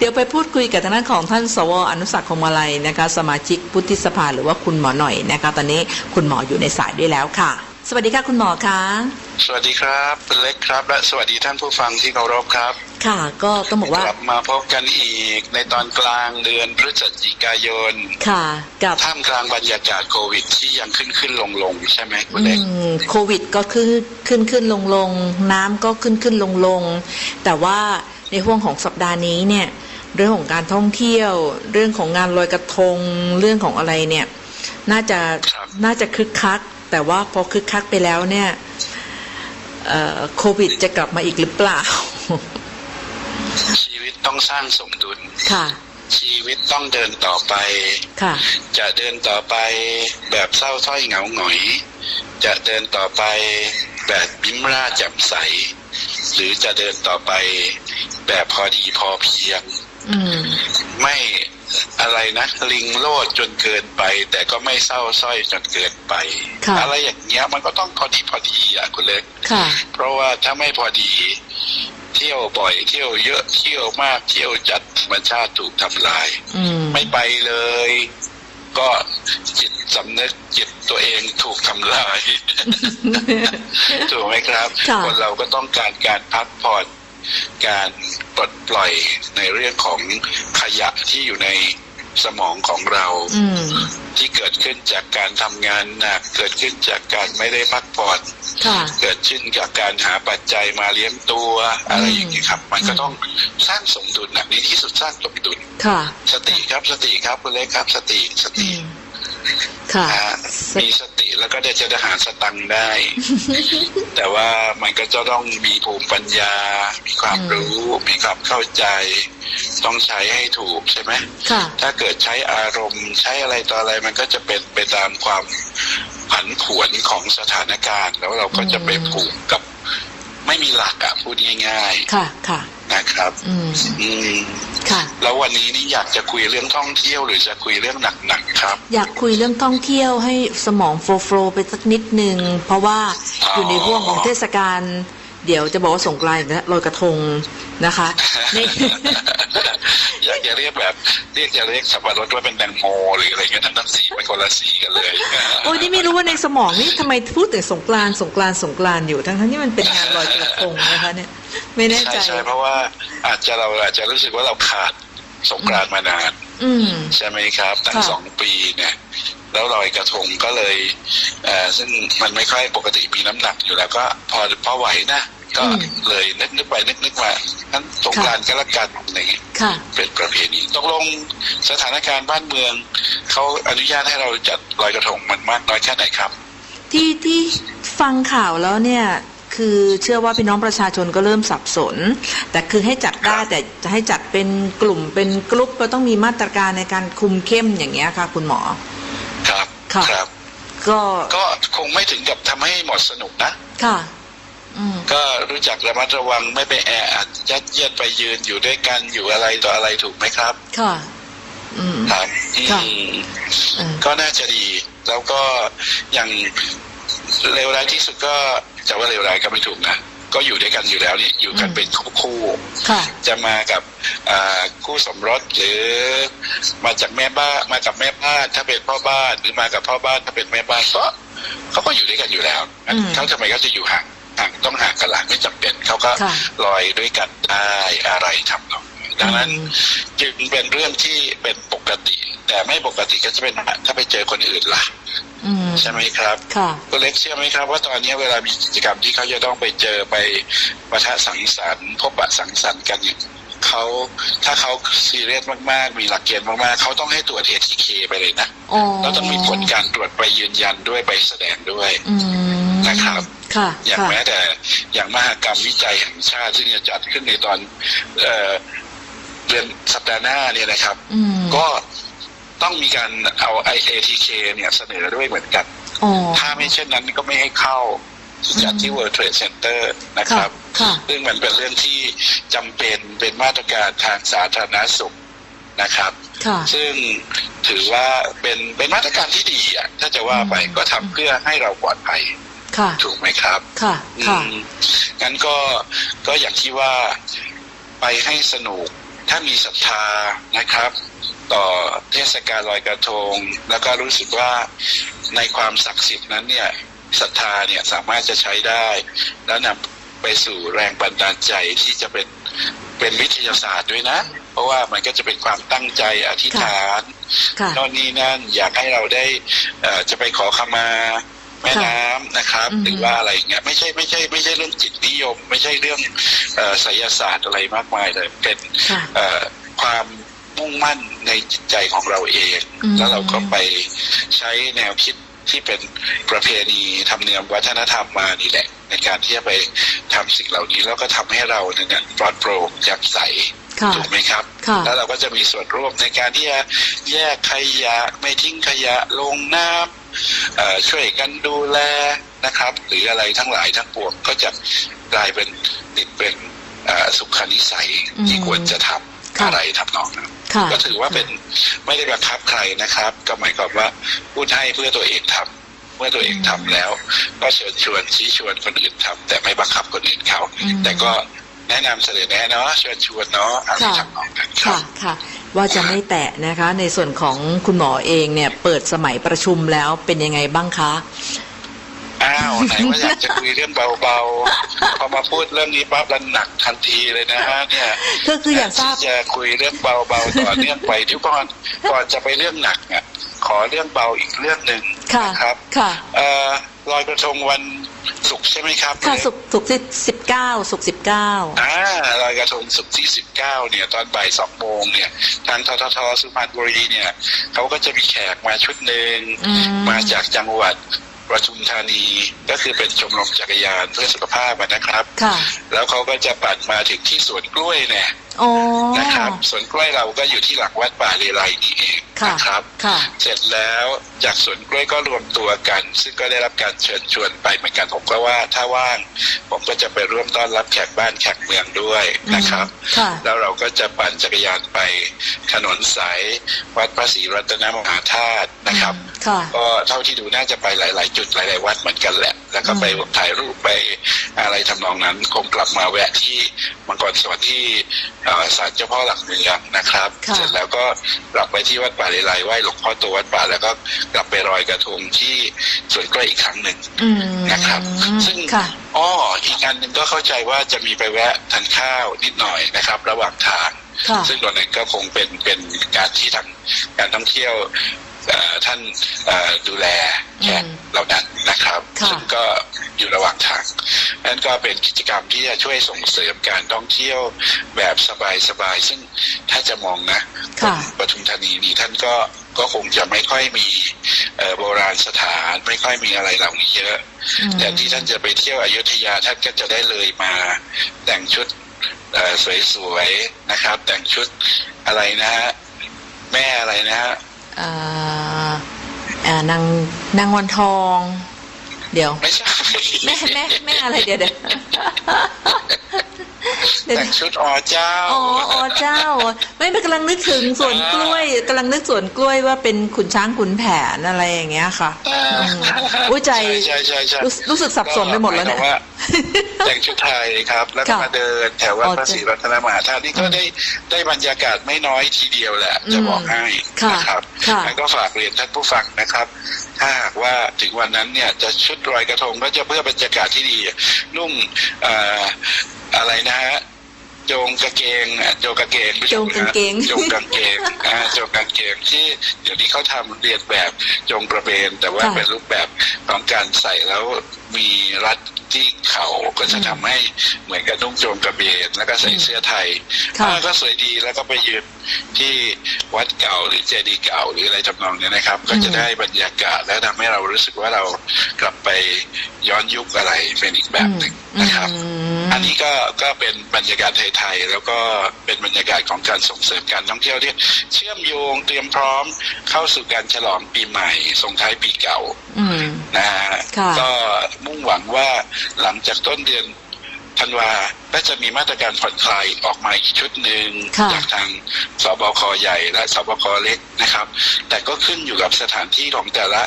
เดี๋ยวไปพูดคุยกับทางด้านของท่านสวอนุสักดิ์คงมาลัยนะคะ สมาชิกพุทธิสภาหรือว่าคุณหมอหน่อยนะคะ ตอนนี้คุณหมออยู่ในสายด้วยแล้วค่ะ สวัสดีค่ะคุณหมอคะสวัสดีครับคุณเล็กครับ และสวัสดีท่านผู้ฟังที่เคารพครับ ค่ะก็ต้องบอกว่ากลับมาพบกันอีกในตอนกลางเดือนพฤศจิกายน ค่ะ กับท่ามกลางบรรยากาศโควิด ที่ยังขึ้นขึ้นลงลงใช่ไหมคุณอืเล็กมโควิดก็ขึ้นขึ้นขึ้นลงลงน้ำก็ขึ้นขึ้นลงลงแต่ว่าในห่วงของสัปดาห์นี้เนี่ย เรื่องของการท่องเที่ยว เรื่องของงานลอยกระทง เรื่องของอะไรเนี่ย น่าจะครับน่าจะคึกคัก แต่ว่าพอคึกคักไปแล้วเนี่ยเอ่อโควิดจะกลับมาอีกหรือเปล่า ชีวิตต้องสร้างสมดุลค่ะ ชีวิตต้องเดินต่อไปค่ะ จะเดินต่อไปแบบเศร้าส้อยเหงาหงอย จะเดินต่อไปแบบยิ้มร่าแจ่มใส หรือจะเดินต่อไปแบบพอดีพอเพียง อืม ไม่อะไรนะลิงโลดจนเกินไป แต่ก็ไม่เศร้าสร้อยจนเกินไป ค่ะ อะไรอย่างเงี้ยมันก็ต้องพอดีพอดีอะคุณเล็ก ค่ะ เพราะว่าถ้าไม่พอดี เที่ยวบ่อย เที่ยวเยอะเที่ยวมากเที่ยวจัดธรรมชาติถูกทำลาย อืม ไม่ไปเลย ก็จิตสำนึกจิตตัวเองถูกทำลาย ถูกไหมครับ ค่ะ คนเราก็ต้องการการพักผ่อน การปลดปล่อยในเรื่องของขยะที่อยู่ในสมองของเราอืมที่เกิดขึ้นจากการทำงานหนักเกิดขึ้นจากการไม่ได้พักผ่อนค่ะเกิดขึ้นจากการหาปัจจัยมาเลี้ยงตัวอะไรอืมอย่างนี้ครับ มันก็ต้องสร้างสมดุลนะในที่สุดสร้างสมดุลค่ะสติครับสติครับคุณเล็กครับ สติสอืติม ค่ะนะฮะมีสติแล้วก็เดี๋ยวจะได้หาสตังค์ได้ แต่ว่ามันก็จะต้องมีภูมิปัญญา มีความอืมรู้ มีความเข้าใจ ต้องใช้ให้ถูกใช่ไหมค่ะถ้าเกิดใช้อารมณ์ ใช้อะไรต่ออะไรมันก็จะเป็นไปตามความผันผวนของสถานการณ์ แล้วเราก็จะไปผูกกับ ไม่มีหลักอะพูดง่ายค่ะค่ะๆนะครับ อืมอืมค่ะ แล้ววันนี้นี่อยากจะคุยเรื่องท่องเที่ยวหรือจะคุยเรื่องหนักๆครับ อยากคุยเรื่องท่องเที่ยวให้สมองโฟล์โฟล์ไปสักนิดนึง เพราะว่าอ๋อออยู่ในห่วงของเทศกาล เดี๋ยวจะบอกว่าสงกรานต์อีกแล้วลอยกระทงนะคะนี่ อยากจะเรียกแบบเรียกจะเรียกสับปะรดว่าเป็นแตงโมหรืออะไรเงี้ยทั้งๆสีมันคนละสีกันเลยโอ้ยนี่ไม่รู้ว่าในสมองนี่ทำไมพูดถึงสงกรานต์สงกรานต์สงกรานต์อยู่ทั้งทั้งๆที่มันเป็นงานลอยกระทงนะคะเนี่ย ไม่แน่ใช่ใจใช่เพราะว่าอาจจะเราอาจจะรู้สึกว่าเราขาดสงกรานต์มานาน อืม ใช่ไหมครับตั้งค่ะ สองปีเนี่ย แล้วลอยกระทงก็เลยเอ่อซึ่งมันไม่ค่อยปกติมีน้ำหนักอยู่แล้วก็พอพอไหวนะก็เลยนึกนึกไปนึกนึกมาทั้นสงกรานต์ก็แล้วกันอะไรเงี้ยค่ะ เป็นประเพณีตกลงสถานการณ์บ้านเมืองเขาอนุญาตให้เราจัดลอยกระทงมันมากน้อยแค่ไหนครับ ที่ที่ฟังข่าวแล้วเนี่ย คือเชื่อว่าพี่น้องประชาชนก็เริ่มสับสน แต่คือให้จัดได้ครับแต่จะให้จัดเป็นกลุ่มเป็นกลุ่มก็ต้องมีมาตรการในการคุมเข้มอย่างเงี้ยค่ะ คุณหมอ ครับค่ะครับ ก็ก็คงไม่ถึงกับทำให้หมดสนุกนะ ค่ะอืมก็รู้จักระมัดระวังไม่ไปแออัดยัดเยียดไปยืนอยู่ด้วยกันอยู่อะไรต่ออะไรถูกไหมครับ ค่ะอืมครับค่ะอืมเออก็น่าจะดี แล้วก็อย่างเลวร้ายที่สุดก็ จะว่าเลวร้ายก็ไม่ถูกนะก็อยู่ด้วยกันอยู่แล้วนี่อยู่กันเป็นคู่คู่ค่ะจะมากับอ่าคู่สมรสหรือมาจากแม่บ้านมากับแม่บ้านถ้าเป็นพ่อบ้านหรือมากับพ่อบ้านถ้าเป็นแม่บ้านก็เขาก็อยู่ด้วยกันอยู่แล้วอืมเขาทำไมเขาจะอยู่ห่างห่างต้องห่างกันหลานไม่จำเป็นเขาก็ค่ะลอยด้วยกันได้อะไรทำนองนี้ดังนั้นอืมจึงเป็นเรื่องที่เป็นปกติ แต่ไม่ปกติก็จะเป็นถ้าไปเจอคนอื่นล่ะ อืม ใช่ไหมครับค่ะ คุณเล็กเชื่อไหมครับว่าตอนนี้เวลามีกิจกรรมที่เขาจะต้องไปเจอไปปะทะสังสรรค์พบปะสังสรรค์กันเนี่ยเขาถ้าเขาซีเรียสมากๆ มีหลักเกณฑ์มากๆเขาต้องให้ตรวจ ATK ไปเลยนะอ๋อแล้วต้องมีผลการตรวจไปยืนยันด้วยใบแสดงด้วย อืมนะครับ ค่ะอย่างค่ะแม้แต่อย่างมหกรรมวิจัยแห่งชาติที่จะจัดขึ้นในตอนเอ่อเดือนสัปดาห์หน้าเนี่ยนะครับ อืมก็ ต้องมีการเอา IATK เนี่ยเสนอด้วยเหมือนกันอ๋อถ้าไม่เช่นนั้นก็ไม่ให้เข้าจัดที่ World Trade Center นะครับค่ะซึ่งมันเป็นเรื่องที่จำเป็นเป็นมาตรการทางสาธารณสุขนะครับค่ะซึ่งถือว่าเป็นเป็นมาตรการที่ดีอะ ถ้าจะว่าไปอืมก็ทำเพื่อให้เราปลอดภัยค่ะถูกไหมครับ ค่ะค่ะอืมงั้นก็ก็อย่างที่ว่าไปให้สนุกถ้ามีศรัทธานะครับ ต่อเทศกาลลอยกระทง แล้วก็รู้สึกว่าในความศักดิ์สิทธิ์นั้นเนี่ยศรัทธาเนี่ยสามารถจะใช้ได้ แล้วนำไปสู่แรงบันดาลใจที่จะเป็นเป็นวิทยาศาสตร์ด้วยนะ เพราะว่ามันก็จะเป็นความตั้งใจอธิษฐานค่ะโน่นนี่นั่นอยากให้เราได้เอ่อจะไปขอขมาแม่น้ำนะครับอือฮึหรือว่าอะไรอย่างเงี้ยไม่ใช่ไม่ใช่ไม่ใช่เรื่องจิตนิยม ไม่ใช่เรื่องเอ่อไสยศาสตร์อะไรมากมายเลยเป็นค่ะเอ่อความ มุ่งมั่นในจิตใจของเราเองอืมแล้วเราก็ไปใช้แนวคิดที่เป็นประเพณีธรรมเนียมวัฒนธรรมมานี่แหละ ในการที่จะไปทำสิ่งเหล่านี้แล้วก็ทำให้เราเนี่ยปลอดโปร่งแจ่มใสค่ะถูกไหมครับค่ะแล้วเราก็จะมีส่วนร่วมในการที่จะแยกขยะไม่ทิ้งขยะลงน้ำเอ่อช่วยกันดูแลนะครับ หรืออะไรทั้งหลายทั้งปวงก็จะกลายเป็นติดเป็นเอ่อสุขนิสัยที่อืมควรจะทค่ะำ อะไรทำนองนั้นค่ะก็ถือว่าเป็นไม่ได้บังคับใครนะครับ ก็หมายความว่าพูดให้เพื่อตัวเองทำเมื่อตัวเองทำแล้ว ก็เชิญชวนชี้ชวนคนอื่นทำแต่ไม่บังคับคนอื่นเขาอืมแต่ก็แนะนำเสนอแนะเนาะเชิญชวนเนาะอะไรค่ะทำนองนั้นครัค่ะบค่ะ ว่าจะไม่แตะนะคะ ในส่วนของคุณหมอเองเนี่ย เปิดสมัยประชุมแล้วเป็นยังไงบ้างคะ อ้าวไหนว่าอยากจะคุยเรื่องเบาๆ พอมาพูดเรื่องนี้ปั๊บแล้วหนักทันทีเลยนะฮะเนี่ยก็คืออยากทราบที่จะคุยเรื่องเบาๆต่อเนื่องไปทุกก่อนก่อนจะไปเรื่องหนักเนี่ยขอเรื่องเบาอีกเรื่องหนึ่งค่ะนะครับค่ะเอ่อลอยกระทงวันศุกร์ใช่ไหมครับค่ะสุกร์ศุกร์ที่สิบเก้าศุกร์สิบเก้าอ่าลอยกระทงศุกร์ที่สิบเก้าเนี่ย ตอนบ่ายสองโมงเนี่ยทางทททสุพรรณบุรีเนี่ยเขาก็จะมีแขกมาชุดหนึ่งอืมมาจากจังหวัด ปทุมธานีก็คือเป็นชมรมจักรยานเพื่อสุขภาพอะนะครับค่ะแล้วเขาก็จะปั่นมาถึงที่สวนกล้วยเนี่ยอ๋อ นะครับสวนกล้วยเราก็อยู่ที่หลังวัดป่าเลไลนี่เองค่ะนะครับ ค่ะ เสร็จแล้วจากสวนกล้วยก็รวมตัวกัน ซึ่งก็ได้รับการเชิญชวนไปเหมือนกันผมก็ว่าถ้าว่าง ผมก็จะไปร่วมต้อนรับแขกบ้านแขกเมืองด้วยนะครับ ค่ะ แล้วเราก็จะปั่นจักรยานไปถนนสายวัดพระศรีรัตนมหาธาตุนะครับ ค่ะ ก็เท่าที่ดูน่าจะไปหลาย ๆ จุดหลาย ๆ วัดเหมือนกันแหละ แล้วก็ไปอืมถ่ายรูปไปอะไรทำนองนั้น คงกลับมาแวะที่มังกรสวรรค์ที่เอ่อศาลเจ้าพ่อหลักเมืองนะครับค่ะเสร็จแล้วก็กลับไปที่วัดป่าเลไลไหว้หลวงพ่อตัววัดป่าแล้วก็กลับไปรอยกระทงที่สวนกล้วยอีกครั้งหนึ่งอืมนะครับ ซึ่งค่ะอ้ออีกอันหนึ่งก็เข้าใจว่าจะมีไปแวะทานข้าวนิดหน่อยนะครับ ระหว่างทางค่ะซึ่งตอนนั้นก็คงเป็นเป็นการที่ทางการท่องเที่ยวเอ่อ ท่านเอ่อดูแลแขกอืมเหล่านั้นนะครับค่ะซึ่งก็อยู่ระหว่างทางนั่นก็เป็นกิจกรรมที่จะช่วยส่งเสริมการท่องเที่ยวแบบสบายๆซึ่งถ้าจะมองนะค่ะปทุมธานีนี้ท่านก็ก็คงจะไม่ค่อยมีเอ่อโบราณสถานไม่ค่อยมีอะไรเหล่านี้เยอะอืมแต่ที่ท่านจะไปเที่ยวอยุธยาท่านก็จะได้เลยมาแต่งชุดเอ่อสวยๆนะครับ แต่งชุดอะไรนะฮะแม่อะไรนะฮะเอ่อเอ่อ นางนางวันทอง เดี๋ยว ไม่ใช่ แม่แม่แม่อะไรเดี๋ยวเดี๋ยวเดี๋ยว แต่งชุดอ๋อเจ้า อ๋ออ๋อเจ้า ไม่ไม่กำลังนึกถึงสวนกล้วยกำลังนึกสวนกล้วยว่าเป็นขุนช้างขุนแผนอะไรอย่างเงี้ยค่ะอ่าอืมอุ้ยใจใช่ใช่ใช่รู้รู้สึกสับสนไปหมดแล้วเนี่ยก็ายความว่าแต่งชุดไทยครับ แล้วก็ค่ะมาเดินแถววัดอ๋อพระศรีรัตนมหาธาตุนี่ก็อืมได้ได้บรรยากาศไม่น้อยทีเดียวแหละ จะบอกให้ค่ะนะครับค่ะแล้วก็ฝากเรียนท่านผู้ฟังนะครับ ถ้าหากว่าถึงวันนั้นเนี่ยจะชุดลอยกระทงก็จะเพื่อบรรยากาศที่ดีนุ่งเอ่ออะไรนะฮะโจงกางเกงอะโจงกางเกงไม่ใช่โจงกางเกง โจงกางเกงอ่าโจงกางเกงที่เดี๋ยวนี้เขาทำเรียนแบบโจงกระเบน แต่ว่าค่ะ เป็นรูปแบบของการใส่แล้วมีรัดที่เขาก็จะอืมทำให้เหมือนกับนุ่งโจงกระเบน แล้วก็ใส่อืมเสื้อไทยค่ะ อ่าก็สวยดีแล้วก็ไปยืนที่วัดเก่าหรือเจดีย์เก่าหรืออะไรทำนองเนี้ยนะครับ ก็จะได้บรรยากาศและทำให้เรารู้สึกว่าเรากลับไปย้อนยุคอะไรเป็นอีกแบบหนึ่งนะครับ อืม อันนี้ก็ก็เป็นบรรยากาศไทยๆแล้วก็เป็นบรรยากาศของการส่งเสริมการท่องเที่ยวที่เชื่อมโยงเตรียมพร้อมเข้าสู่การฉลองปีใหม่ส่งท้ายปีเก่าอืมนะฮะค่ะก็มุ่งหวังว่าหลังจากต้นเดือน ธันวาก็จะมีมาตรการผ่อนคลายออกมาอีกชุดหนึ่งค่ะจากทางสบคใหญ่และสบคเล็กนะครับ แต่ก็ขึ้นอยู่กับสถานที่ของแต่ละ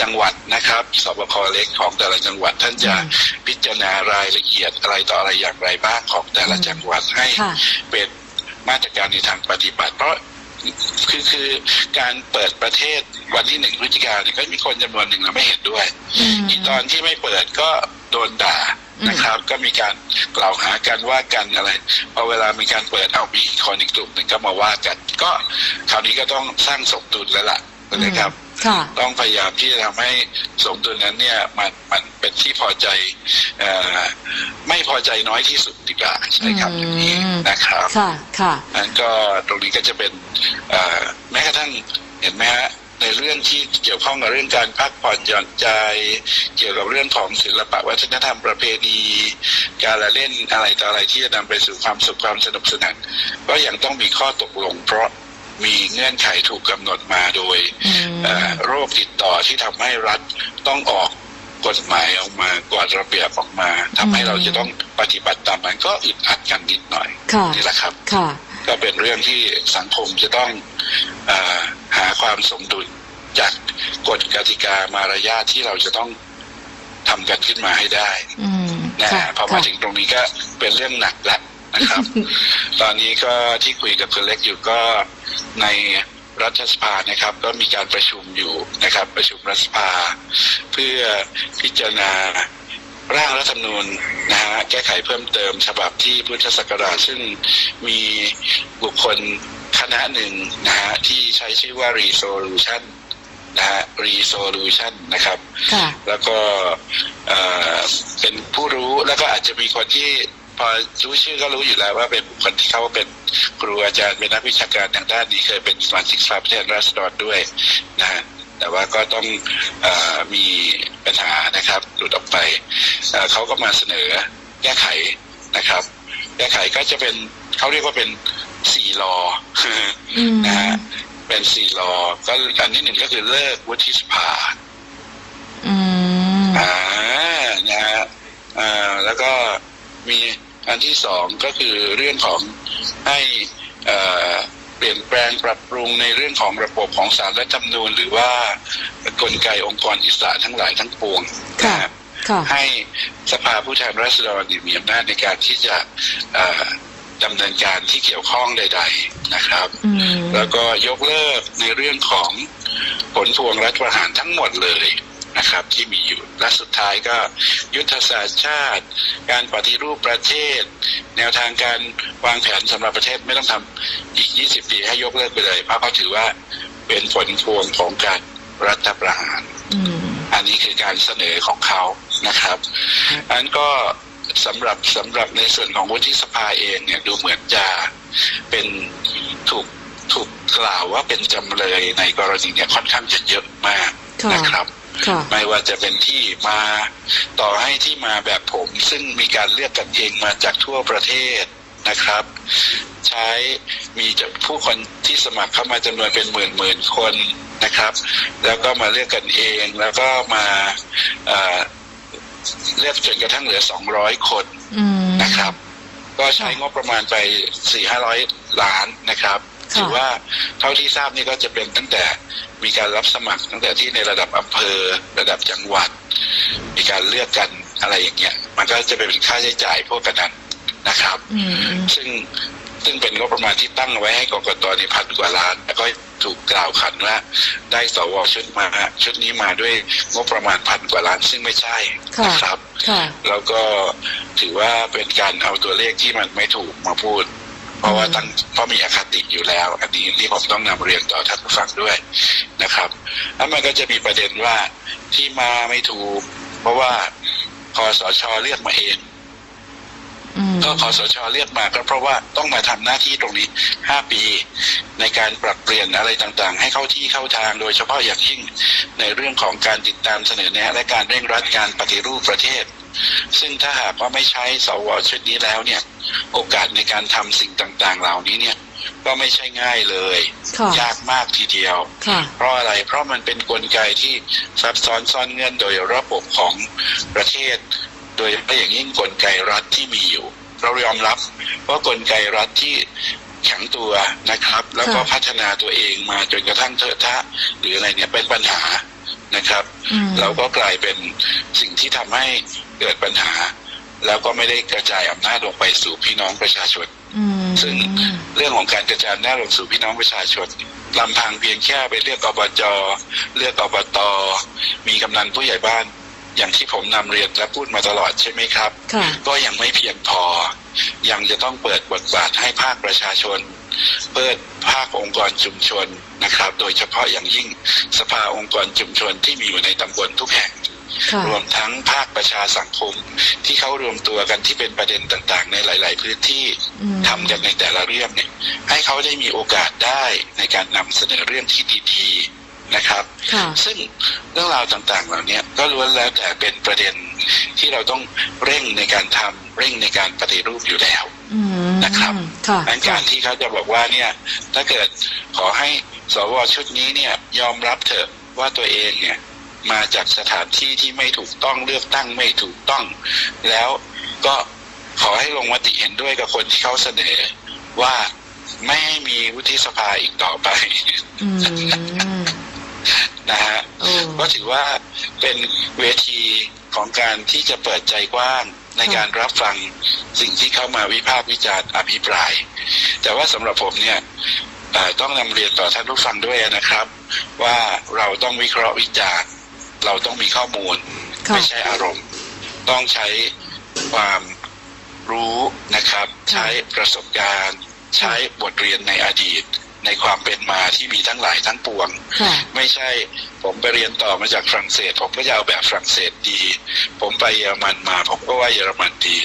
จังหวัดนะครับสบคเล็กของแต่ละจังหวัด ท่านจะอืมพิจารณารายละเอียดอะไรต่ออะไรอย่างไรบ้างของแต่ละอืมจังหวัดให้ค่ะเป็นมาตรการในทางปฏิบัติเพราะ คือคือการเปิดประเทศวันที่หนึ่งพฤศจิกายนเนี่ยก็มีคนจำนวนหนึ่งเราไม่เห็นด้วยอืมอีตอนที่ไม่เปิดก็โดนด่านะครับ ก็มีการกล่าวหากันว่ากันอะไรพอเวลามีการเปิดเอามีอีกคนอีกกลุ่มหนึ่งก็มาว่ากัน ก็คราวนี้ก็ต้องสร้างสมดุลแล้วล่ะนะครับค่ะ ต้องพยายามที่จะทำให้สมดุลนั้นเนี่ยมันมันเป็นที่พอใจเอ่อไม่พอใจน้อยที่สุดดีกว่าใช่ครับอย่างนี้อืมนะครับค่ะค่ะนั้นก็ตรงนี้ก็จะเป็นเอ่อแม้กระทั่งเห็นไหมฮะในเรื่องที่เกี่ยวข้องกับเรื่องการพักผ่อนหย่อนใจ เกี่ยวกับเรื่องของศิลปะวัฒนธรรมประเพณี การละเล่นอะไรต่ออะไรที่จะนำไปสู่ความสุขความสนุกสนานก็ยังต้องมีข้อตกลง เพราะ มีเงื่อนไขถูกกำหนดมาโดยอืมเอ่อโรคติดต่อที่ทำให้รัฐต้องออกกฎหมายออกมากวาดระเบียบออกมาทำให้เราจะต้องปฏิบัติตามมันก็อึดอัดกันนิดหน่อยค่ะ นี่แหละครับ ค่ะ ก็เป็นเรื่องที่สังคมจะต้องเออหาความสมดุลจากกฎกติกามารยาทที่เราจะต้องทำกันขึ้นมาให้ได้อืมนะค่ะฮะพอมาถึงตรงนี้ก็เป็นเรื่องหนักแล้ว นะครับ ตอนนี้ก็ที่คุยกับคุณเล็กอยู่ก็ในรัฐสภานะครับ ก็มีการประชุมอยู่นะครับ ประชุมรัฐสภา เพื่อพิจารณาร่างรัฐธรรมนูญนะฮะแก้ไขเพิ่มเติม ฉบับที่พุทธศักราชซึ่งมีบุคคลคณะหนึ่งนะฮะที่ใช้ชื่อว่า resolution นะฮะ resolution นะครับค่ะแล้วก็เอ่อเป็นผู้รู้แล้วก็อาจจะมีคนที่ พอรู้ชื่อก็รู้อยู่แล้วว่าเป็นบุคคลที่เขาเป็นครูอาจารย์เป็นนักวิชาการทางด้านนี้เคยเป็นสมาชิกสภาผู้แทนราษฎรด้วยนะฮะแต่ว่าก็ต้องเออมีปัญหานะครับหลุดออกไปเอ่อเขาก็มาเสนอแก้ไขนะครับ แก้ไขก็จะเป็นเขาเรียกว่าเป็นสี่ลออืมนะฮะเป็นสี่ลอก็อันที่หนึ่งก็คือเลิกวุฒิสภาอืมอ่านะฮะอ่าแล้วก็ มีอันที่สองก็คือเรื่องของให้เอ่อเปลี่ยนแปลงปรับปรุงในเรื่องของระบบของสารรัฐธรรมนูญหรือว่ากลไกองค์กรอิสระทั้งหลายทั้งปวงนะค่ะฮะค่ะให้สภาผู้แทนราษฎรมีอำนาจในการที่จะเอ่อดำเนินการที่เกี่ยวข้องใด ๆนะครับอืมแล้วก็ยกเลิกในเรื่องของผลพวงรัฐประหารทั้งหมดเลย นะครับ ที่มีอยู่และสุดท้ายก็ยุทธศาสตร์ชาติ การปฏิรูปประเทศ แนวทางการวางแผนสำหรับประเทศไม่ต้องทำอีก 20 ปีให้ยกเลิกไปเลยเพราะเขาถือว่าเป็นผลพวงของการรัฐประหารอืมอันนี้คือการเสนอของเขานะครับอันก็สำหรับสำหรับในส่วนของวุฒิสภาเองเนี่ยดูเหมือนจะเป็นถูกถูกกล่าวว่าเป็นจำเลยในกรณีเนี่ยค่อนข้างจะเยอะมากค่ะนะครับค่ะ ไม่ว่าจะเป็นที่มาต่อให้ที่มาแบบผม ซึ่งมีการเลือกกันเองมาจากทั่วประเทศนะครับ ใช้มีจะผู้คนที่สมัครเข้ามาจำนวนเป็นหมื่นหมื่นๆคนนะครับ แล้วก็มาเลือกกันเองแล้วก็มาเอ่อเลือกจนกระทั่งเหลือ200คนอืมนะครับ ก็ใช้งบประมาณไป4 5 0 0ล้านนะครับค่ะ ถือว่าเท่าที่ทราบนี่ก็จะเป็นตั้งแต่มีการรับสมัครตั้งแต่ที่ในระดับอำเภอระดับจังหวัด มีการเลือกกันอะไรอย่างเงี้ย มันก็จะเป็นค่าใช้จ่ายพวกกันนั้นนะครับอืมซึ่งซึ่งเป็นงบประมาณที่ตั้งไว้ให้กกตในพันกว่าล้าน แล้วก็ถูกกล่าวขันว่าได้สวชุดมาชุดนี้มาด้วยงบประมาณพันกว่าล้าน ซึ่งไม่ใช่ค่ะนะครับค่ะแล้วก็ถือว่าเป็นการเอาตัวเลขที่มันไม่ถูกมาพูด เพราะว่าตั้งเพราะมีอคติอยู่แล้ว อันนี้ที่ผมต้องนำเรียนต่อท่านผู้ฟังด้วยนะครับ แล้วมันก็จะมีประเด็นว่าที่มาไม่ถูก เพราะว่าคอสชเรียกมาเองอืมก็คอสชเรียกมาก็เพราะว่าต้องมาทำหน้าที่ตรงนี้5ปี ในการปรับเปลี่ยนอะไรต่างๆ ให้เข้าที่เข้าทางโดยเฉพาะอย่างยิ่งในเรื่องของการติดตามเสนอแนะ และการเร่งรัดการปฏิรูปประเทศ ซึ่งถ้าหากว่าไม่ใช้สวชุดนี้แล้วเนี่ย โอกาสในการทำสิ่งต่างๆ เหล่านี้เนี่ยก็ไม่ใช่ง่ายเลยค่ะยากมากทีเดียวค่ะเพราะอะไร เพราะมันเป็นนกลไกที่ซับซ้อนซ่อนเงื่อนโดยระบบของประเทศ โดยเฉพาะอย่างยิ่งกลไกรัฐที่มีอยู่ เรายอมรับว่ากลไกรัฐที่แข็งตัวนะครับ แล้วก็ค่ะพัฒนาตัวเองมาจนกระทั่งเทอะทะหรืออะไรเนี่ยเป็นปัญหา นะครับอืมเราก็กลายเป็นสิ่งที่ทำให้เกิดปัญหา แล้วก็ไม่ได้กระจายอำนาจลงไปสู่พี่น้องประชาชนอืมซึ่งเรื่องของการกระจายอำนาจลงสู่พี่น้องประชาชนลำพังเพียงแค่ไปเลือกอบจเลือกอบตมีกำนันผู้ใหญ่บ้านอย่างที่ผมนำเรียนและพูดมาตลอดใช่ไหมครับค่ะก็ยังไม่เพียงพอ ยังจะต้องเปิดบทบาทให้ภาคประชาชน เปิดภาคองค์กรชุมชนนะครับ โดยเฉพาะอย่างยิ่งสภาองค์กรชุมชนที่มีอยู่ในตำบลทุกแห่งค่ะรวมทั้งภาคประชาสังคมที่เขารวมตัวกันที่เป็นประเด็นต่างๆ ในหลาย ๆ พื้นที่อืมทำกันในแต่ละเรื่องเนี่ย ให้เขาได้มีโอกาสได้ในการนำเสนอเรื่องที่ดีๆนะครับค่ะซึ่งเรื่องราวต่างๆ เหล่านี้ก็ล้วนแล้วแต่เป็นประเด็นที่เราต้องเร่งในการทำเร่งในการปฏิรูปอยู่แล้วอืม นะครับค่ะดังการที่เขาจะบอกว่าเนี่ย ถ้าเกิดขอให้สวชุดนี้เนี่ย ยอมรับเถอะว่าตัวเองเนี่ย มาจากสถานที่ที่ไม่ถูกต้องเลือกตั้งไม่ถูกต้อง แล้วก็ขอให้ลงมติเห็นด้วยกับคนที่เขาเสนอว่าไม่ให้มีวุฒิสภาอีกต่อไปอืมนะฮะโอ้ก็ถือว่าเป็นเวทีของการที่จะเปิดใจกว้าง ในการรับฟังสิ่งที่เข้ามาวิพากษ์วิจารณ์อภิปราย แต่ว่าสำหรับผมเนี่ยเอ่อต้องนำเรียนต่อท่านผู้ฟังด้วยนะครับ ว่าเราต้องวิเคราะห์วิจารณ์ เราต้องมีข้อมูลค่ะไม่ใช่อารมณ์ ต้องใช้ความรู้นะครับ ใช้ประสบการณ์ ใช้บทเรียนในอดีต ในความเป็นมาที่มีทั้งหลายทั้งปวงค่ะไม่ใช่ผมไปเรียนต่อมาจากฝรั่งเศส ผมก็จะเอาแบบฝรั่งเศสดี ผมไปเยอรมันมา ผมก็ว่าเยอรมันดี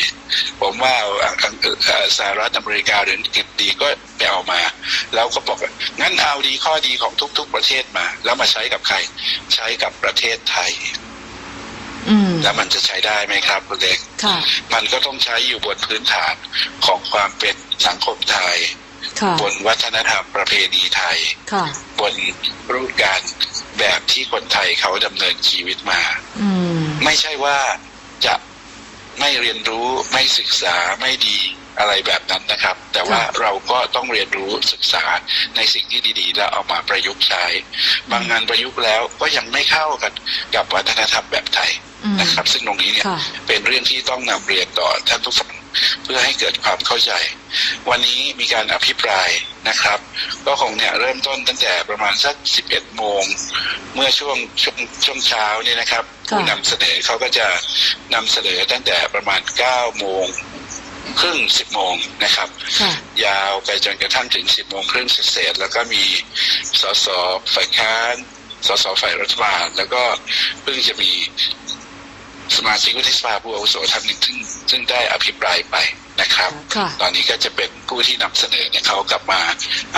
ผมว่าเอาอังอังเอ่อสหรัฐอเมริกาหรืออังกฤษดีก็ไปเอามา แล้วก็บอกว่างั้นเอาดีข้อดีของทุก ๆประเทศมา แล้วมาใช้กับใคร ใช้กับประเทศไทยอืมแล้วมันจะใช้ได้ไหมครับคุณเล็กค่ะมันก็ต้องใช้อยู่บนพื้นฐานของความเป็นสังคมไทยค่ะ บนวัฒนธรรมประเพณีไทยค่ะบนรูปการแบบที่คนไทยเขาดำเนินชีวิตมาอืมไม่ใช่ว่าจะไม่เรียนรู้ไม่ศึกษาไม่ดีอะไรแบบนั้นนะครับ แต่ว่าเราก็ต้องเรียนรู้ศึกษาในสิ่งที่ดีๆ แล้วเอามาประยุกต์ใช้ บางงานประยุกต์แล้วก็ยังไม่เข้ากันกับวัฒนธรรมแบบไทยอืมนะครับ ซึ่งตรงนี้เนี่ยค่ะเป็นเรื่องที่ต้องนำเรียนต่อท่านผู้ฟัง เพื่อให้เกิดความเข้าใจ วันนี้มีการอภิปรายนะครับ ก็คงเนี่ยเริ่มต้นตั้งแต่ประมาณสัก 11 โมง เมื่อช่วงช่วงช่วงเช้าเนี่ยนะครับค่ะผู้นำเสนอเขาก็จะนำเสนอตั้งแต่ประมาณ 9 โมงครึ่ง10โมงนะครับค่ะยาวไปจนกระทั่งถึง10โมงครึ่งเศษๆแล้วก็มีสสฝ่ายค้านสสฝ่ายรัฐบาลแล้วก็เพิ่งจะมี สมาชิกวุฒิสภาผู้อาวุโสท่านหนึ่งซึ่งซึ่งได้อภิปรายไปนะครับ ค่ะ ตอนนี้ก็จะเป็นผู้ที่นำเสนอเนี่ยเขากลับมา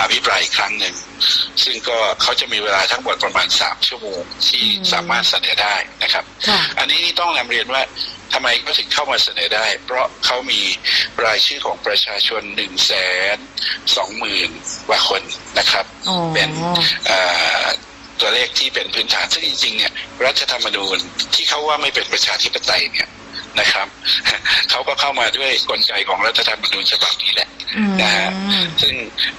อภิปรายอีกครั้งหนึ่ง ซึ่งก็เขาจะมีเวลาทั้งหมดประมาณสามชั่วโมงที่อืม สามารถเสนอได้นะครับ ค่ะ อันนี้ต้องนำเรียนว่าทำไมเขาถึงเข้ามาเสนอได้ เพราะเขามีรายชื่อของประชาชนหนึ่งแสนสองหมื่นกว่าคนนะครับ อ๋อ เป็น เอ่อ ตัวเลขที่เป็นพื้นฐานซึ่งจริงๆเนี่ยรัฐธรรมนูญที่เขาว่าไม่เป็นประชาธิปไตยเนี่ยนะครับเขาก็เข้ามาด้วยกลไกของรัฐธรรมนูญฉบับนี้แหละอืมนะฮะซึ่ง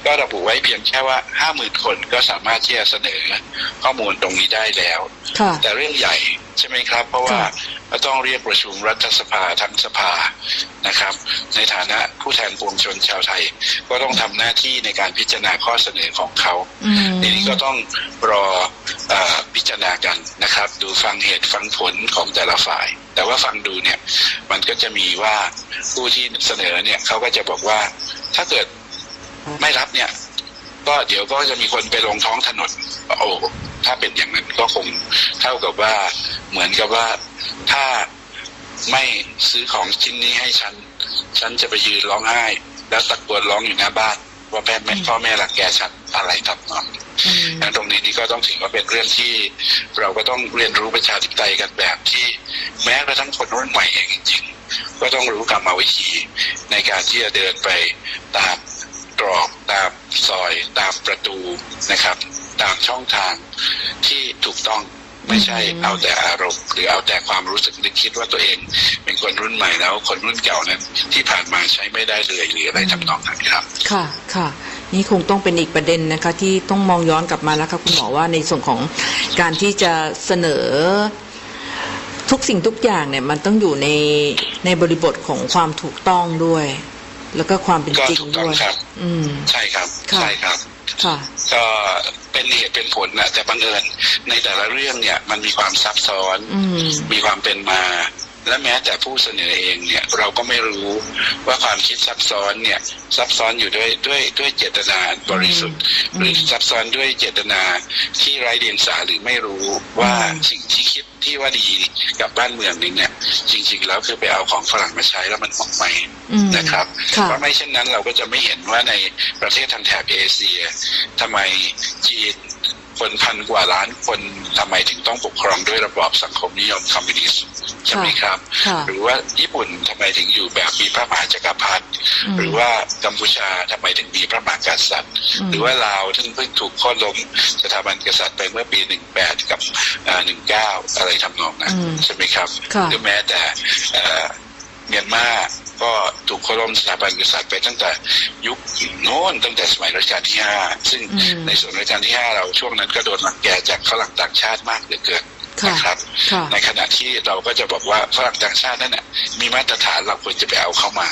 ก็ระบุไว้เพียงแค่ว่าห้าหมื่นคนก็สามารถที่จะเสนอข้อมูลตรงนี้ได้แล้วค่ะแต่เรื่องใหญ่ ใช่ไหมครับ เพราะว่าค่ะก็ต้องเรียกประชุมรัฐสภาทั้งสภานะครับ ในฐานะผู้แทนปวงชนชาวไทย ก็ต้องทำหน้าที่ในการพิจารณาข้อเสนอของเขาอืมทีนี้ก็ต้องรอเออพิจารณากันนะครับ ดูฟังเหตุฟังผลของแต่ละฝ่าย แต่ว่าฟังดูเนี่ยมันก็จะมีว่าผู้ที่เสนอเนี่ยเขาก็จะบอกว่าถ้าเกิดไม่รับเนี่ย ก็เดี๋ยวก็จะมีคนไปลงท้องถนนโอ้ถ้าเป็นอย่างนั้นก็คงเท่ากับว่าเหมือนกับว่าถ้าไม่ซื้อของชิ้นนี้ให้ฉัน ฉันจะไปยืนร้องไห้ แล้วตะโกนร้องอยู่หน้าบ้าน ว่าแม่แม่พ่อแม่รังแกฉันอะไรทำนองนี้อืมนะตรงนี้นี่ก็ต้องถือว่าเป็นเรื่องที่เราก็ต้องเรียนรู้ประชาธิปไตยกันแบบที่แม้กระทั่งคนรุ่นใหม่เองจริงๆก็ต้องรู้กรรมวิธีในการที่จะเดินไปตาม ตรอกตามซอยตามประตูนะครับ ตามช่องทางที่ถูกต้องไม่ใช่อืมเอาแต่อารมณ์หรือเอาแต่ความรู้สึกนึกคิดว่าตัวเอง เป็นคนรุ่นใหม่แล้ว คนรุ่นเก่านั้น ที่ผ่านมาใช้ไม่ได้เลยหรืออะไรทำนองนั้นครับ ค่ะค่ะ นี่คงต้องเป็นอีกประเด็นนะคะ ที่ต้องมองย้อนกลับมาแล้วค่ะคุณหมอว่าในส่วนของการที่จะเสนอทุกสิ่งทุกอย่างเนี่ยมันต้องอยู่ในในบริบทของความถูกต้องด้วย แล้วก็ความเป็นก็จริงถูกต้อด้งวยครับ อืม ใช่ครับค่ะใช่ครับ ค่ะ ก็เป็นเหตุเป็นผลนะแต่บังเอิญในแต่ละเรื่องเนี่ย มันมีความซับซ้อนอืมมีความเป็นมา และแม้แต่ผู้เสนอเองเนี่ยเราก็ไม่รู้ว่าความคิดซับซ้อนเนี่ยซับซ้อนอยู่ด้วยด้วยด้วยเจตนาอันบริสุทธิ์อืมหรือซับซ้อนด้วยเจตนาที่ไร้เดียงสาหรือไม่รู้ว่าอืมสิ่งที่คิดที่ว่าดีกับบ้านเมืองนี้เนี่ยจริง ๆ แล้วคือไปเอาของฝรั่งมาใช้แล้วมันออกใหม่อืมนะครับค่ะเพราะไม่เช่นนั้นเราก็จะไม่เห็นว่าในประเทศทางแถบเอเชียทำไมจีน คนพันกว่าล้านคนทำไมถึงต้องปกครองด้วยระบอบสังคมนิยมคอมมิวนิสต์ใช่ไหมครับค่ะหรือว่าญี่ปุ่นทำไมถึงอยู่แบบมีพระมหาจักรพรรดิมหรือว่ากัมพูชาทำไมถึงมีพระมหากษัตริย์มหรือว่าลาวซึ่งเพิ่งถูกโค่นล้มสถาบันกษัตริย์ไปเมื่อปี 18 กับเอ่อ19 อะไรทำนองนั้นอืมใช่ไหมครับค่ะหรือแม้แต่เอ่อเมียนมา ก็ถูกโค่นล้มสถาบันกษัตริย์ไปตั้งแต่ยุคโน้นตั้งแต่สมัยรัชกาลที่5ซึ่งอืมในส่วนรัชกาลที่5เราช่วงนั้นก็โดนรังแกจากฝรั่งต่างชาติมากเหลือเกินค่ะนะครับค่ะในขณะที่เราก็จะบอกว่าฝรั่งต่างชาตินั่นน่ะมีมาตรฐานเราควรจะไปเอาเข้ามา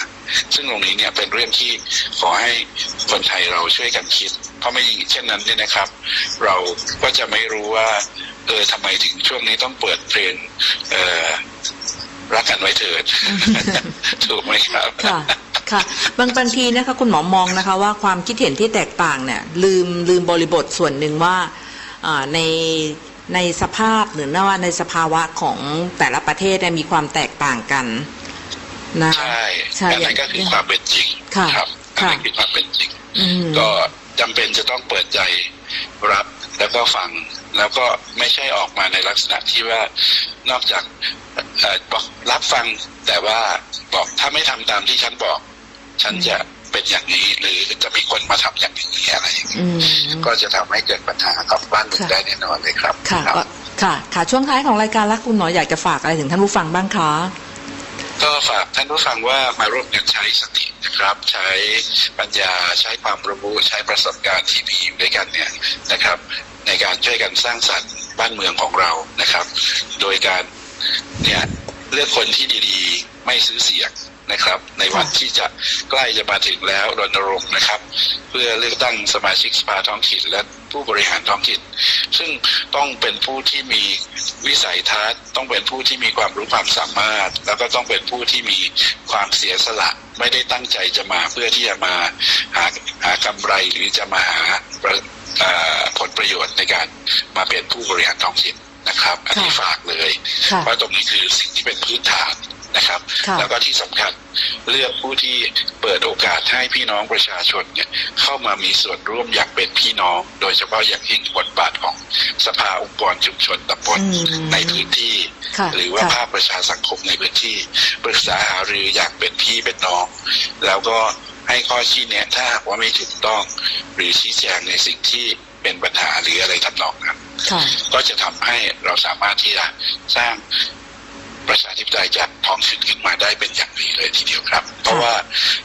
ซึ่งตรงนี้เนี่ยเป็นเรื่องที่ขอให้คนไทยเราช่วยกันคิด เพราะไม่เช่นนั้นเนี่ยนะครับ เราก็จะไม่รู้ว่าเออทำไมถึงช่วงนี้ต้องเปิดเพลงเออ รักกันไว้เถิด ถูกไหมครับ ค่ะ ค่ะ บางบางทีนะคะคุณหมอมองนะคะ ว่าความคิดเห็นที่แตกต่างเนี่ย ลืมลืมบริบทส่วนหนึ่งว่าอ่าในในสภาพหรือว่าในสภาวะของแต่ละประเทศเนี่ยมีความแตกต่างกันนะใช่ใช่อันนั้นก็คือความเป็นจริงค่ะครับอันค่ะนั้นคือความเป็นจริงอืมก็จำเป็นจะต้องเปิดใจรับแล้วก็ฟัง แล้วก็ไม่ใช่ออกมาในลักษณะที่ว่านอกจากเอ่อบอกรับฟังแต่ว่าบอกถ้าไม่ทำตามที่ฉันบอก ฉันจะเป็นอย่างนี้หรือจะมีคนมาทำอย่างนี้อะไรอย่างนี้อืมก็จะทำให้เกิดปัญหากับบ้านเมืองค่ะได้แน่นอนเลยครับ ค่ะครับก็ค่ะ ค่ะช่วงท้ายของรายการแล้วคุณหมออยากจะฝากอะไรถึงท่านผู้ฟังบ้างคะก็ฝากท่านผู้ฟังว่ามาร่วมกันใช้สตินะครับ ใช้ปัญญาใช้ความรู้ใช้ประสบการณ์ที่มีอยู่ด้วยกันเนี่ยนะครับ ในการช่วยกันสร้างสรรค์บ้านเมืองของเรานะครับ โดยการเนี่ยเลือกคนที่ดีๆ ไม่ซื้อเสียง นะครับ ในวันที่จะใกล้จะมาถึงแล้วรณรงค์นะครับ เพื่อเลือกตั้งสมาชิกสภาท้องถิ่นและผู้บริหารท้องถิ่น ซึ่งต้องเป็นผู้ที่มีวิสัยทัศน์ ต้องเป็นผู้ที่มีความรู้ความสามารถ แล้วก็ต้องเป็นผู้ที่มีความเสียสละ ไม่ได้ตั้งใจจะมาเพื่อที่จะมาหาหากำไรหรือจะมาหาประเอ่อผลประโยชน์ในการมาเป็นผู้บริหารท้องถิ่นนะครับ อันนี้ค่ะฝากเลยค่ะเพราะตรงนี้คือสิ่งที่เป็นพื้นฐาน นะครับค่ะแล้วก็ที่สำคัญเลือกผู้ที่เปิดโอกาสให้พี่น้องประชาชนเนี่ยเข้ามามีส่วนร่วมอย่างเป็นพี่น้อง โดยเฉพาะอย่างยิ่งบทบาทของสภาองค์กรชุมชนตำบลอืมในพื้นที่ค่ะหรือว่าค่ะภาคประชาสังคมในพื้นที่ปรึกษาหารืออย่างเป็นพี่เป็นน้อง แล้วก็ให้ข้อชี้แนะถ้าหากว่าไม่ถูกต้อง หรือชี้แจงในสิ่งที่เป็นปัญหาหรืออะไรทำนองนั้นค่ะก็จะทำให้เราสามารถที่จะสร้าง ประชาธิปไตยจากท้องถิ่นขึ้นมาได้เป็นอย่างดีเลยทีเดียวครับ เพราะว่า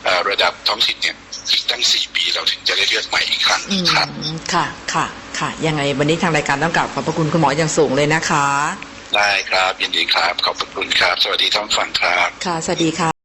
เอ่อระดับท้องถิ่นเนี่ยอีกตั้งสี่ปีเราถึงจะได้เลือกใหม่อีกครั้งอืมครับค่ะค่ะค่ะยังไงวันนี้ทางรายการต้องกราบขอบพระคุณคุณหมออย่างสูงเลยนะคะ ได้ครับยินดีครับ ขอบพระคุณครับ สวัสดีท่านผู้ฟังครับ ค่ะ สวัสดีค่ะ